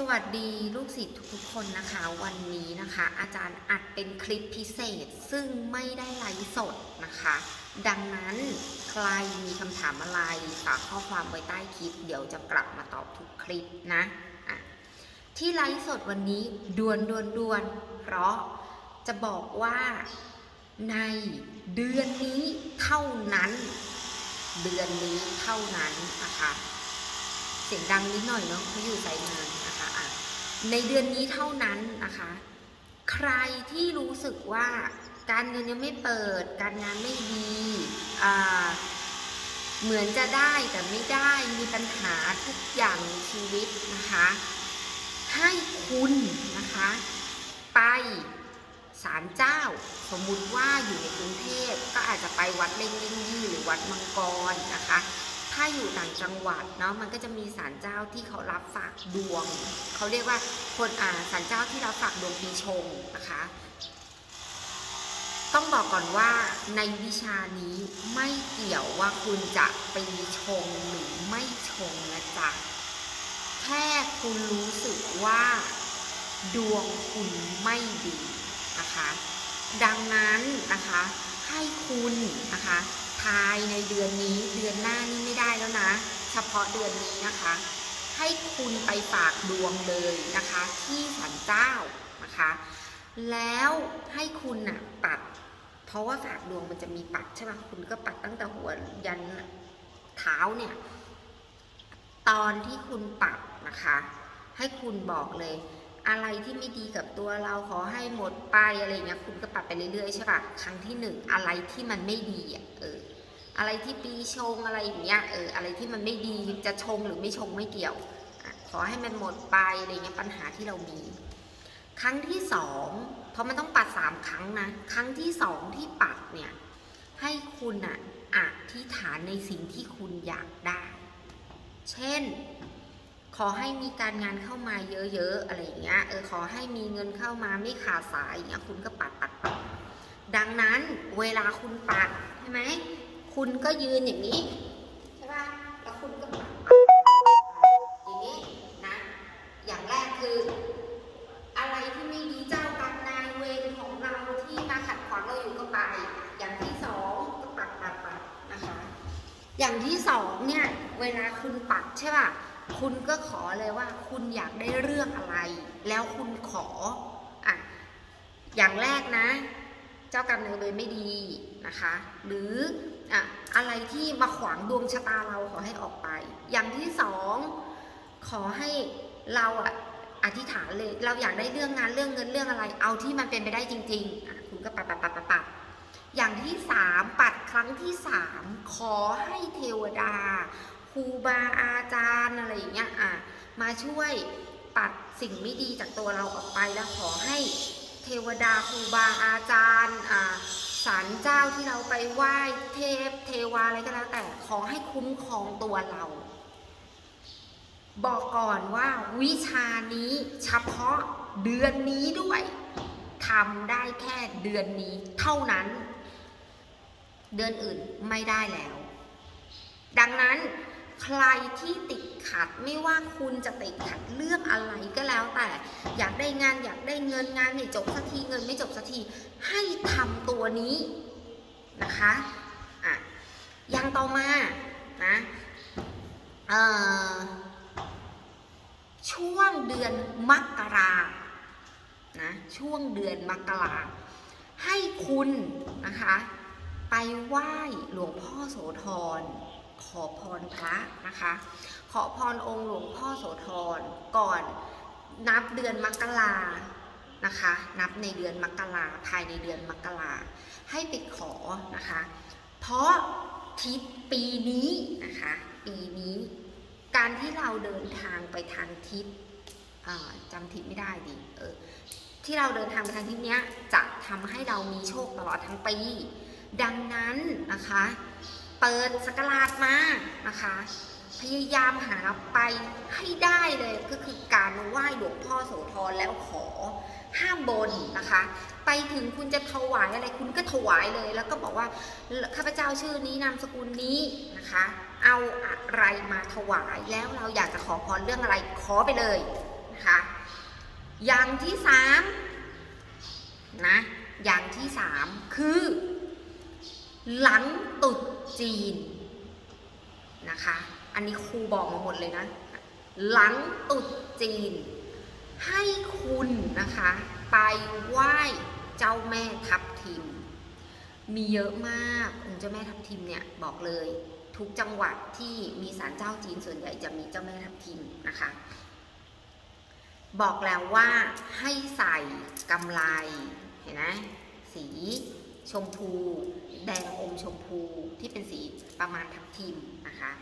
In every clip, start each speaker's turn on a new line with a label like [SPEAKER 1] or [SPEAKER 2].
[SPEAKER 1] สวัสดีลูกศิษย์ทุกๆคนนะคะ วันนี้นะคะ อาจารย์อัดเป็นคลิปพิเศษซึ่งไม่ได้ไลฟ์สดนะคะ ดังนั้นใครมีคำถามอะไรฝากข้อความไว้ใต้คลิป เดี๋ยวจะกลับมาตอบทุกคลิปนะอะที่ไลฟ์สดวันนี้ดวนดวนดวนเพราะจะบอกว่าในเดือนนี้เท่านั้น เดือนนี้เท่านั้นนะคะเสียงดังนิดหน่อยเนาะเขาอยู่ไซงาน ในเดือนนี้เท่านั้นนะคะ ใครที่รู้สึกว่าการเงินยังไม่เปิด การงานไม่ดีเหมือนจะได้แต่ไม่ได้มีปัญหาทุกอย่างในชีวิตนะคะ ให้คุณนะคะ ไปศาลเจ้า สมมุติว่าอยู่ในกรุงเทพก็อาจจะไปวัดเล่งเล่งยี่หรือวัดมังกรนะคะ ถ้าอยู่ต่างจังหวัดเนาะมันก็จะมีศาลเจ้าที่เขารับฝากดวง เขาเรียกว่าคนอ่าศาลเจ้าที่รับฝากดวงปีชงนะคะ ต้องบอกก่อนว่าในวิชานี้ไม่เกี่ยวว่าคุณจะปีชงหรือไม่ชงนะจ๊ะแค่คุณรู้สึกว่าดวงคุณไม่ดีนะคะ ดังนั้นนะคะให้คุณนะคะายในเดือนนี้เดือนหน้านี่ไม่ได้แล้วนะ เฉพาะเดือนนี้นะคะ ให้คุณไปฝากดวงเลยนะคะ ที่ศาลเจ้านะคะ แล้วให้คุณน่ะปัด เพราะว่าฝากดวงมันจะมีปัดใช่ไหมคุณก็ปัดตั้งแต่หัวยันเท้าเนี่ย ตอนที่คุณปัดนะคะ ให้คุณบอกเลยอะไรที่ไม่ดีกับตัวเราขอให้หมดไปอะไรเงี้ยคุณก็ปัดไปเรื่อยๆใช่ปะครั้งที่หนึ่งอะไรที่มันไม่ดีอะเออ อะไรที่ปีชงอะไรอย่างเงี้ยเอออะไรที่มันไม่ดีจะชงหรือไม่ชงไม่เกี่ยว ขอให้มันหมดไปอะไรเงี้ยปัญหาที่เรามี ครั้งที่สองเพราะมันต้องปัดสามครั้งนะครั้งที่สองที่ปัดเนี่ยให้คุณอะอธิษฐานในสิ่งที่คุณอยากได้ เช่น ขอให้มีการงานเข้ามาเยอะๆอะไรอย่างเงี้ยเออขอให้มีเงินเข้ามาไม่ขาดสายอย่างเงี้ยคุณก็ปัดปัดปัดดังนั้นเวลาคุณปัดใช่ไหม คุณก็ยืนอย่างนี้ ใช่ป่ะ แล้วคุณก็ปัดปัดอย่างนี้นะ อย่างแรกคือ อะไรที่ไม่ดีเจ้ากรรมนายเวรของเราที่มาขัดขวางเราอยู่ก็ไป อย่างที่สองก็ปัดปัดปัดนะคะ อย่างที่สองเนี่ย เวลาคุณปัดใช่ป่ะ คุณก็ขอเลยว่า คุณอยากได้เรื่องอะไร แล้วคุณขอ อะ อย่างแรกนะ เจ้ากรรมนายเวรไม่ดีนะคะ หรือ อะอะไรที่มาขวางดวงชะตาเราขอให้ออกไป อย่างที่สองขอให้เราอะอธิษฐานเลย เราอยากได้เรื่องงานเรื่องเงินเรื่องอะไร เอาที่มันเป็นไปได้จริงๆอะคุณก็ปัดปัดปัดปัดปัดอย่างที่สามปัดครั้งที่สามขอให้เทวดาครูบาอาจารย์อะไรอย่างเงี้ยอะมาช่วยปัดสิ่งไม่ดีจากตัวเราออกไปแล้วขอให้เทวดาครูบาอาจารย์อ่า ศาลเจ้าที่เราไปไหว้เทพเทวาอะไรก็แล้วแต่ขอให้คุ้มครองตัวเรา บอกก่อนว่าวิชานี้เฉพาะเดือนนี้ด้วยทำได้แค่เดือนนี้เท่านั้น เดือนอื่นไม่ได้แล้ว ดังนั้น ใครที่ติดขัดไม่ว่าคุณจะติดขัดเรื่องอะไรก็แล้วแต่อยากได้งานอยากได้เงินงานไม่จบสักทีเงินไม่จบสักทีให้ทำตัวนี้นะคะอะอย่างต่อมานะเอ่อช่วงเดือนมกรานะช่วงเดือนมกราให้คุณนะคะ ไปไหว้หลวงพ่อโสธร ขอพรพระนะคะ ขอพรองค์หลวงพ่อโสธรก่อนนับเดือนมกรานะคะ นับในเดือนมกราภายในเดือนมกราให้ไปขอนะคะ เพราะทิศปีนี้นะคะ ปีนี้ การที่เราเดินทางไปทางทิศจำทิศไม่ได้ดิเออที่เราเดินทางไปทางทิศเนี้ยจะทำให้เรามีโชคตลอดทั้งปีดังนั้นนะคะ เปิดสกราดมานะคะ พยายามหาไปให้ได้เลยก็คือการไหว้หลวงพ่อโสธรแล้วขอห้ามบนนะคะ ไปถึงคุณจะถวายอะไรคุณก็ถวายเลย แล้วก็บอกว่าข้าพเจ้าชื่อนี้นามสกุลนี้นะคะ เอาอะไรมาถวายแล้วเราอยากจะขอพรเรื่องอะไรขอไปเลยนะคะอย่างที่สามนะอย่างที่สามคือ หลังตุดจีนนะคะ อันนี้ครูบอกมาหมดเลยนะ หลังตุดจีน ให้คุณนะคะ ไปไหว้เจ้าแม่ทับทิม มีเยอะมากองค์เจ้าแม่ทับทิมเนี่ยบอกเลย ทุกจังหวัดที่มีศาลเจ้าจีนส่วนใหญ่จะมีเจ้าแม่ทับทิมนะคะ บอกแล้วว่าให้ใส่กำไลเห็นไหมสี ชมพู แดงอมชมพูที่เป็นสีประมาณทับทิมนะคะ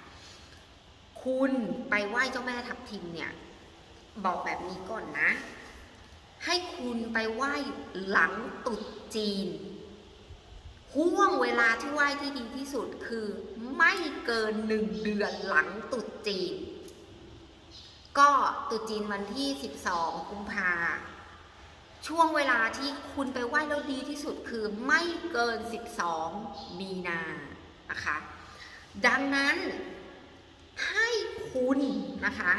[SPEAKER 1] คุณไปไหว้เจ้าแม่ทับทิมเนี่ย บอกแบบนี้ก่อนนะ ให้คุณไปไหว้หลังตรุษจีนห่วงเวลาที่ไหว้ที่ดีที่สุดคือไม่เกินหนึ่งเดือนหลังตรุษจีน ก็ตรุษจีนวันที่ 12 กุมภา ช่วงเวลาที่คุณไปไหว้แล้วดีที่สุดคือไม่เกิน 12 มีนานะคะ ดังนั้นให้คุณนะคะ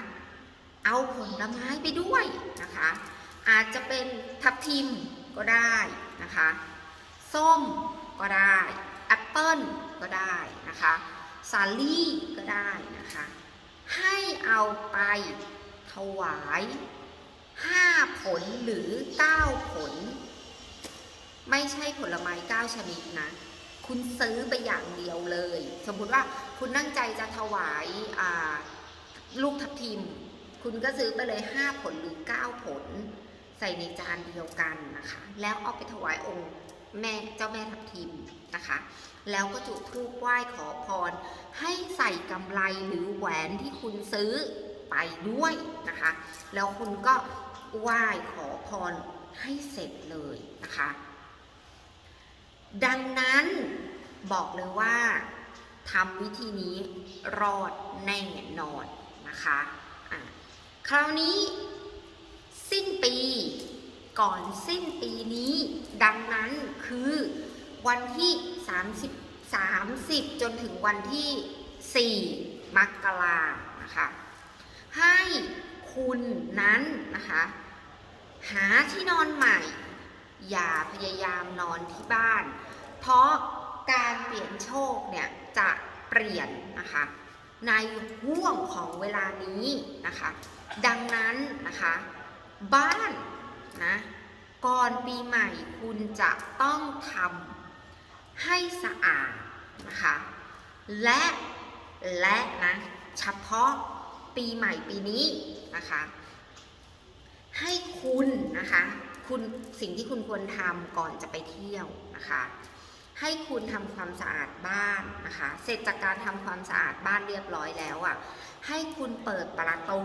[SPEAKER 1] เอาผลไม้ไปด้วยนะคะ อาจจะเป็นทับทิมก็ได้นะคะ ส้มก็ได้แอปเปิลก็ได้นะคะสาลี่ก็ได้นะคะ ให้เอาไปถวาย 5ผลหรือ9ผล ไม่ใช่ผลไม้9ชนิดนะ คุณซื้อไปอย่างเดียวเลย สมมุติว่าคุณตั้งใจจะถวายลูกทับทิม คุณก็ซื้อไปเลย5ผลหรือ9ผล ใส่ในจานเดียวกันนะคะ แล้วเอาไปถวายองค์แม่เจ้าแม่ทับทิมนะคะ แล้วก็จุดธูปไหว้ขอพร ให้ใส่กำไรหรือแหวนที่คุณซื้อ ไปด้วยนะคะ แล้วคุณก็ไหว้ขอพรให้เสร็จเลยนะคะ ดังนั้นบอกเลยว่าทำวิธีนี้รอดแน่นอนนะคะะคราวนี้สิ้นปีก่อนสิ้นปีนี้ ดังนั้นคือวันที่ 30 30 จนถึงวันที่ 4 มกรานะคะ ให้คุณนั้นนะคะ หาที่นอนใหม่ อย่าพยายามนอนที่บ้าน เพราะการเปลี่ยนโชคเนี่ยจะเปลี่ยนนะคะในห่วงของเวลานี้นะคะ ดังนั้นนะคะ บ้านนะก่อนปีใหม่คุณจะต้องทำให้สะอาดนะคะ และและนะเฉพาะ ปีใหม่ปีนี้นะคะ ให้คุณนะคะคุณสิ่งที่คุณควรทำก่อนจะไปเที่ยวนะคะ ให้คุณทำความสะอาดบ้านนะคะ เสร็จจากการทำความสะอาดบ้านเรียบร้อยแล้วอะให้คุณเปิดประตู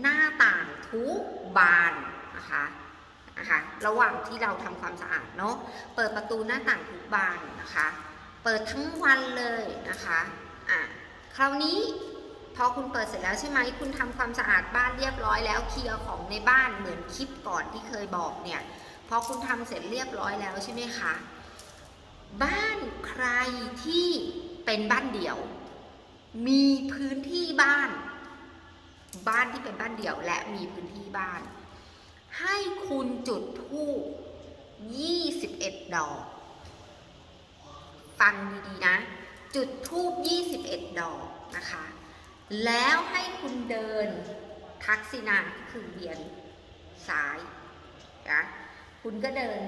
[SPEAKER 1] หน้าต่างทุกบานนะคะนะคะระหว่างที่เราทำความสะอาดเนาะเปิดประตูหน้าต่างทุกบานนะคะ เปิดทั้งวันเลยนะคะอะคราวนี้ พอคุณเปิดเสร็จแล้วใช่ไหมคุณทำความสะอาดบ้านเรียบร้อยแล้วเคลียร์ของในบ้านเหมือนคลิปก่อนที่เคยบอกเนี่ยพอคุณทำเสร็จเรียบร้อยแล้วใช่ไหมคะบ้านใครที่เป็นบ้านเดี่ยว มีพื้นที่บ้าน บ้านที่เป็นบ้านเดี่ยวและมีพื้นที่บ้าน ให้คุณจุดธูป21 ดอก ฟังดีๆนะ จุดธูป21 ดอกนะคะ แล้วให้คุณเดินทักษิณาคือเวียนซ้ายนะคุณก็เดิน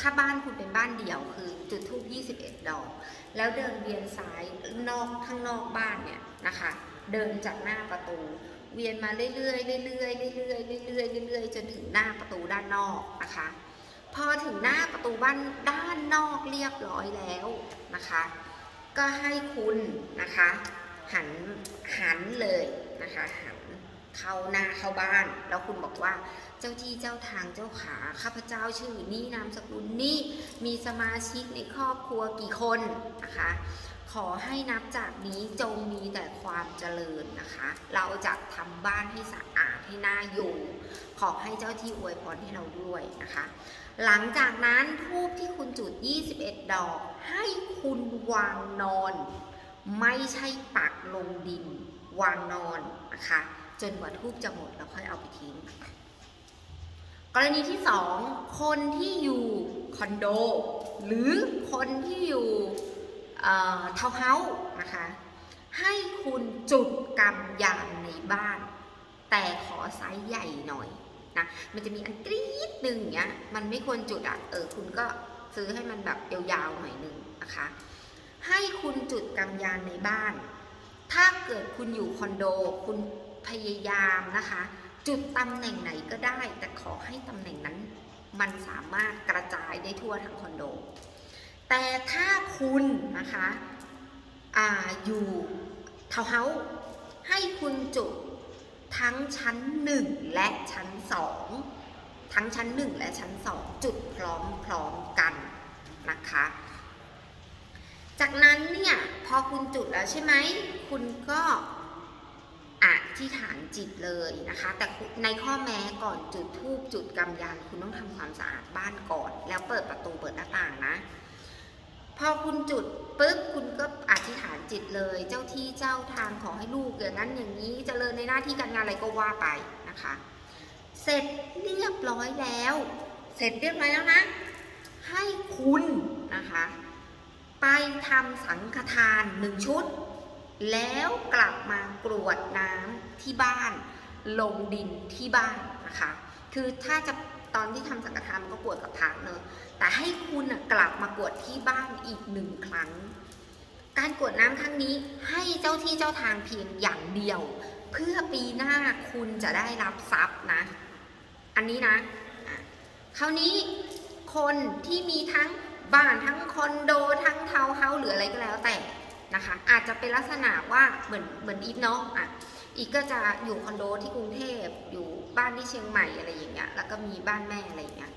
[SPEAKER 1] ถ้าบ้านคุณเป็นบ้านเดี่ยวคือจุดทูบ21 ดอก แล้วเดินเวียนซ้ายนอกข้างนอกบ้านเนี่ยนะคะ เดินจากหน้าประตู เวียนมาเรื่อยๆเรื่อยๆเรื่อยๆเรื่อยๆเรื่อยๆจนถึงหน้าประตูด้านนอกนะคะ พอถึงหน้าประตูบ้านด้านนอกเรียบร้อยแล้วนะคะ ก็ให้คุณนะคะ หันหันเลยนะคะหันเข้าหน้าเข้าบ้าน แล้วคุณบอกว่าเจ้าที่เจ้าทางเจ้าขาข้าพเจ้าชื่อนี้นามสกุลนี้มีสมาชิกในครอบครัวกี่คนนะคะขอให้นับจากนี้จงมีแต่ความเจริญนะคะ เราจะทำบ้านให้สะอาดให้น่าอยู่ ขอให้เจ้าที่อวยพรให้เราด้วยนะคะ หลังจากนั้นทูบที่คุณจุด 21 ดอก ให้คุณวางนอน ไม่ใช่ปักลงดิน วางนอนนะคะ จนกว่าทูบจะหมดแล้วค่อยเอาไปทิ้ง กรณีที่สองคนที่อยู่คอนโด หรือคนที่อยู่เทาวน์เฮาส์นะคะ ให้คุณจุดกำยานในบ้าน แต่ขอไซส์ใหญ่หน่อยนะมันจะมีอันกรี๊ดหนึ่งอย่างเงี้ยมันไม่ควรจุดอะเออคุณก็ซื้อให้มันแบบยาวๆหน่อยหนึ่งนะคะ ให้คุณจุดกำยานในบ้าน ถ้าเกิดคุณอยู่คอนโด คุณพยายามนะคะ จุดตำแหน่งไหนก็ได้ แต่ขอให้ตำแหน่งนั้น มันสามารถกระจายได้ทั่วทั้งคอนโด แต่ถ้าคุณนะคะอาอยู่ทาวน์เฮาส์ให้คุณจุดทั้งชั้นหนึ่งและชั้นสองทั้งชั้นหนึ่งและชั้นสองจุดพร้อมพร้อมๆกันนะคะ จากนั้นเนี่ยพอคุณจุดแล้วใช่ไหมคุณก็อธิษฐานจิตเลยนะคะ แต่ในข้อแม้ก่อนจุดทูบจุดกำยานคุณต้องทำความสะอาดบ้านก่อน แล้วเปิดประตูเปิดหน้าต่างนะ พอคุณจุดปุ๊บคุณก็อธิษฐานจิตเลย เจ้าที่เจ้าทางขอให้ลูกอย่างนั้นอย่างนี้เจริญในหน้าที่การงานอะไรก็ว่าไปนะคะ เสร็จเรียบร้อยแล้ว เสร็จเรียบร้อยแล้วนะ ให้คุณนะคะ ไปทำสังฆทานหนึ่งชุด แล้วกลับมากรวดน้ำที่บ้าน ลงดินที่บ้านนะคะ คือถ้าจะตอนที่ทำสังฆทานมันก็กรวดกับพระเนอะแต่ให้คุณกลับมากรวดที่บ้านอีกหนึ่งครั้ง การกรวดน้ำครั้งนี้ให้เจ้าที่เจ้าทางเพียงอย่างเดียว เพื่อปีหน้าคุณจะได้รับทรัพย์นะ อันนี้นะ คราวนี้คนที่มีทั้ง บ้านทั้งคอนโดทั้งทาวน์เฮาส์หรืออะไรก็แล้วแต่นะคะ อาจจะเป็นลักษณะว่าเหมือนเหมือนอีฟเนาะอะอีกก็จะอยู่คอนโดที่กรุงเทพอยู่บ้านที่เชียงใหม่อะไรอย่างเงี้ยแล้วก็มีบ้านแม่อะไรอย่างเงี้ย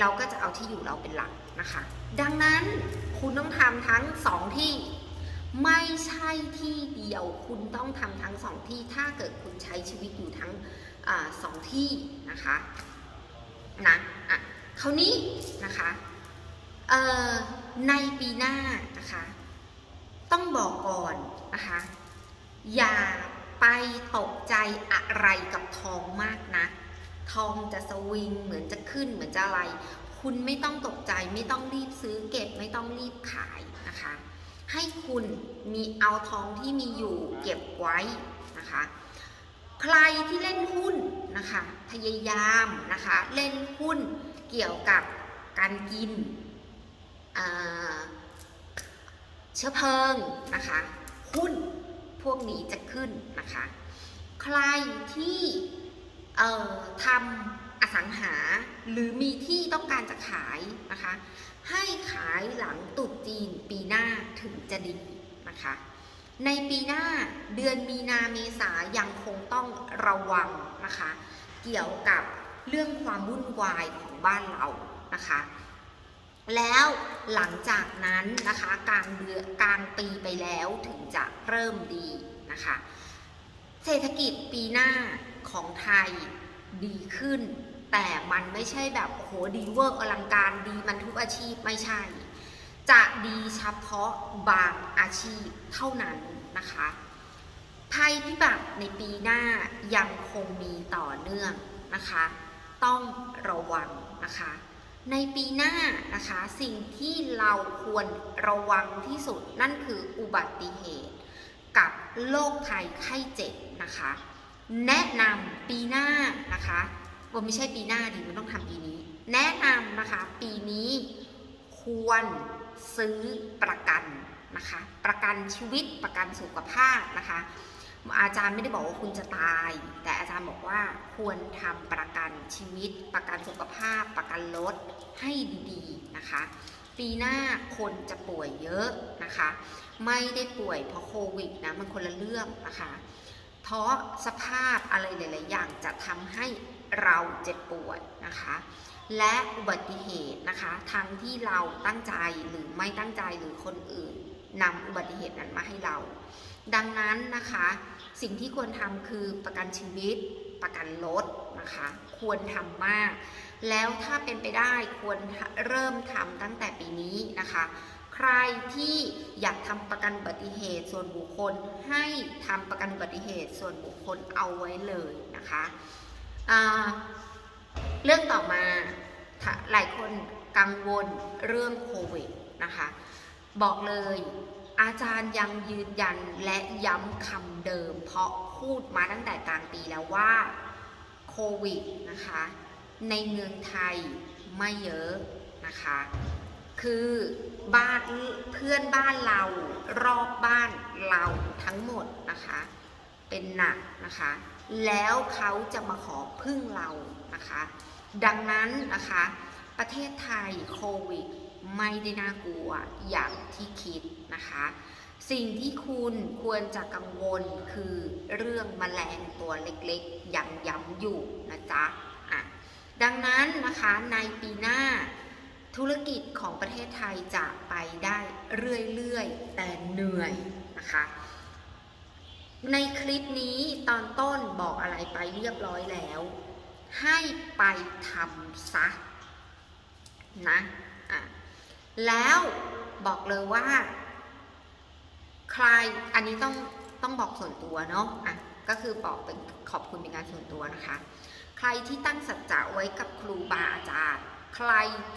[SPEAKER 1] เราก็จะเอาที่อยู่เราเป็นหลักนะคะ ดังนั้นคุณต้องทำทั้งสองที่ไม่ใช่ที่เดียวคุณต้องทำทั้งสองที่ถ้าเกิดคุณใช้ชีวิตอยู่ทั้งอสองที่นะคะนะอะคราวนี้นะคะ เอ่อในปีหน้านะคะ ต้องบอกก่อนนะคะ อย่าไปตกใจอะไรกับทองมากนะ ทองจะสวิงเหมือนจะขึ้นเหมือนจะอะไร คุณไม่ต้องตกใจไม่ต้องรีบซื้อเก็บไม่ต้องรีบขายนะคะ ให้คุณมีเอาทองที่มีอยู่เก็บไว้นะคะ ใครที่เล่นหุ้นนะคะ พยายามนะคะ เล่นหุ้นเกี่ยวกับการกิน เชื้อเพลิงนะคะหุ้นพวกนี้จะขึ้นนะคะ ใครที่ทำอสังหาหรือมีที่ต้องการจะขายนะคะ ให้ขายหลังตรุษจีนปีหน้าถึงจะดีนะคะ ในปีหน้าเดือนมีนาเมษายังคงต้องระวังนะคะ เกี่ยวกับเรื่องความวุ่นวายของบ้านเรานะคะ แล้วหลังจากนั้นนะคะกลางเดือนกลางปีไปแล้วถึงจะเริ่มดีนะคะ เศรษฐกิจปีหน้าของไทยดีขึ้น แต่มันไม่ใช่แบบโหดีเวอร์อลังการดีมันทุกอาชีพไม่ใช่ จะดีเฉพาะบางอาชีพเท่านั้นนะคะภัยพิบัติในปีหน้ายังคงมีต่อเนื่องนะคะ ต้องระวังนะคะ ในปีหน้านะคะสิ่งที่เราควรระวังที่สุดนั่นคืออุบัติเหตุกับโรคภัยไข้เจ็บนะคะ แนะนำปีหน้านะคะว่าไม่ใช่ปีหน้าดิมันต้องทำปีนี้ แนะนำนะคะปีนี้ควรซื้อประกันนะคะ ประกันชีวิตประกันสุขภาพนะคะ อาจารย์ไม่ได้บอกว่าคุณจะตาย แต่อาจารย์บอกว่าควรทำประกันชีวิต ประกันสุขภาพ ประกันรถให้ดีๆนะคะ ปีหน้าคนจะป่วยเยอะนะคะ ไม่ได้ป่วยเพราะโควิดนะมันคนละเรื่องนะคะเพราะสภาพอะไรหลาย ๆ อย่างจะทำให้เราเจ็บป่วยนะคะ และอุบัติเหตุนะคะ ทั้งที่เราตั้งใจหรือไม่ตั้งใจหรือคนอื่นนำอุบัติเหตุนั้นมาให้เรา ดังนั้นนะคะ สิ่งที่ควรทำคือประกันชีวิต ประกันรถนะคะ ควรทำมาก แล้วถ้าเป็นไปได้ควรเริ่มทำตั้งแต่ปีนี้นะคะ ใครที่อยากทำประกันอุบัติเหตุส่วนบุคคลให้ทำประกันอุบัติเหตุส่วนบุคคลเอาไว้เลยนะคะอ่า เรื่องต่อมาหลายคนกังวลเรื่องโควิดนะคะ บอกเลยอาจารย์ยังยืนยันและย้ำคำเดิม เพราะพูดมาตั้งแต่กลางปีแล้วว่าโควิดนะคะในเมืองไทยไม่เยอะนะคะ คือบ้านเพื่อนบ้านเรารอบบ้านเราทั้งหมดนะคะ เป็นหนักนะคะ แล้วเขาจะมาขอพึ่งเรา นะคะ ดังนั้นนะคะประเทศไทยโควิดไม่ได้น่ากลัวอย่างที่คิดนะคะ สิ่งที่คุณควรจะกังวลคือเรื่องแมลงตัวเล็กๆยังย้ำอยู่นะจ๊ะอะดังนั้นนะคะในปีหน้าธุรกิจของประเทศไทยจะไปได้เรื่อยๆ แต่เหนื่อยนะคะ ในคลิปนี้ตอนต้นบอกอะไรไปเรียบร้อยแล้ว ให้ไปทำซะนะอะแล้วบอกเลยว่า ใครอันนี้ต้องต้องบอกส่วนตัวเนาะอะก็คือบอกเป็นขอบคุณเป็นงานส่วนตัวนะคะ ใครที่ตั้งสัจจะไว้กับครูบาอาจารย์ใคร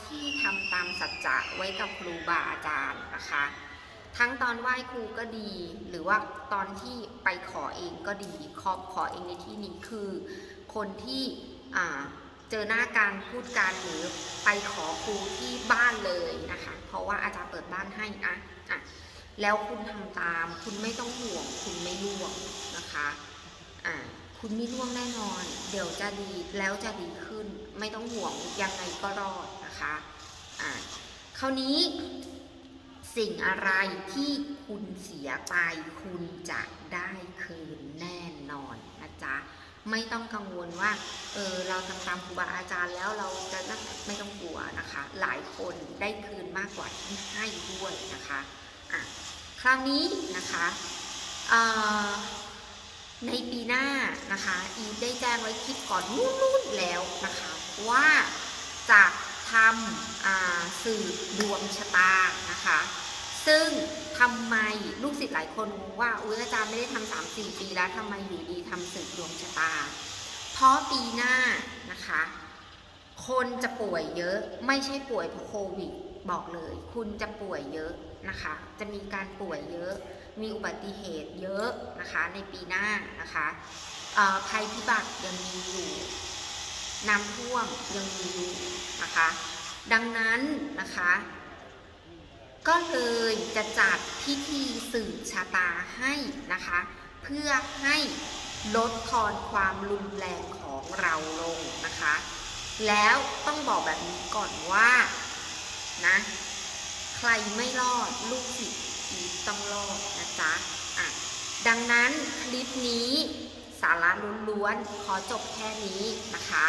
[SPEAKER 1] ที่ทำตามสัจจะไว้กับครูบาอาจารย์นะคะ ทั้งตอนไหว้ครูก็ดี หรือว่าตอนที่ไปขอเองก็ดีขอขอเองในที่นี้คือ คนที่ เจอหน้าการพูดการหรือไปขอครูที่บ้านเลยนะคะ เพราะว่าอาจารย์เปิดบ้านให้อะอะแล้วคุณทำตาม คุณไม่ต้องห่วง คุณไม่ร่วงนะคะอ่าคุณไม่ร่วงแน่นอน เดี๋ยวจะดีแล้วจะดีขึ้น ไม่ต้องห่วงยังไงก็รอดนะคะอ่าคราวนี้สิ่งอะไรที่คุณเสียไป คุณจะได้คืนแน่ ไม่ต้องกังวลว่าเออเราทำตามครูบาอาจารย์แล้วเราจะไม่ต้องกลัวนะคะ หลายคนได้คืนมากกว่าที่ให้ด้วยนะคะอะคราวนี้นะคะเอ่อในปีหน้านะคะอีฟได้แจ้งไว้คลิปก่อนนู้นๆแล้วนะคะว่าจะทำอ่าสื่อดวงชะตานะคะ ซึ่งทำไมลูกศิษย์หลายคนงงว่าอุ้ยอาจารย์ไม่ได้ทำสามสี่ปีแล้วทำไมอยู่ดีทำสื่อดวงชะตา เพราะปีหน้านะคะ คนจะป่วยเยอะไม่ใช่ป่วยเพราะโควิดบอกเลย คุณจะป่วยเยอะนะคะ จะมีการป่วยเยอะ มีอุบัติเหตุเยอะนะคะในปีหน้านะคะภัยพิบัติยังมีอยู่น้ำท่วมยังมีอยู่นะคะ ดังนั้นนะคะ ก็เลยจะจัดพิธีสืบชะตาให้นะคะ เพื่อให้ลดทอนความรุนแรงของเราลงนะคะ แล้วต้องบอกแบบนี้ก่อนว่านะใครไม่รอดลูกศิษย์อีต้องรอดนะจ๊ะอะดังนั้นคลิปนี้สาระล้วนๆขอจบแค่นี้นะคะ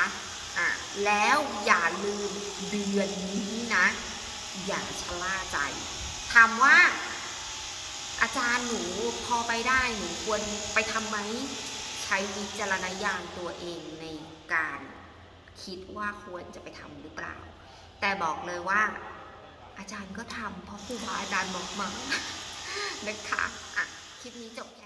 [SPEAKER 1] อะแล้วอย่าลืมเดือนนี้นะ อย่าชะล่าใจถามว่า อาจารย์หนูพอไปได้หนูควรไปทำไหมใช้วิจารณญาณตัวเองในการคิดว่าควรจะไปทำหรือเปล่า แต่บอกเลยว่า อาจารย์ก็ทำเพราะครูบาอาจารย์บอกมานะคะอะคลิปนี้จบแค่